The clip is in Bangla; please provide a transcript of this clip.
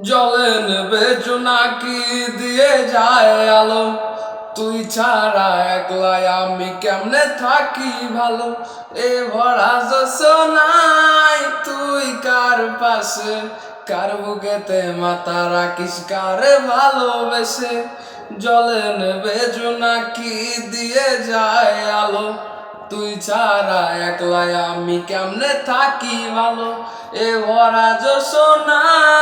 জলে নেবে নাকি দিয়ে যায় আলো? তুই ছাড়া একলাই আমি কেমনে থাকি ভালো? এ ভরা নাই তুই কার পাশে? কার বুকেতে মাথা রাখিস, কারে ভালোবেসে? জলে নেবে নাকি দিয়ে যায় আলো? তুই ছাড়া একলাই আমি কেমনে থাকি ভালো? এ ভরা নাই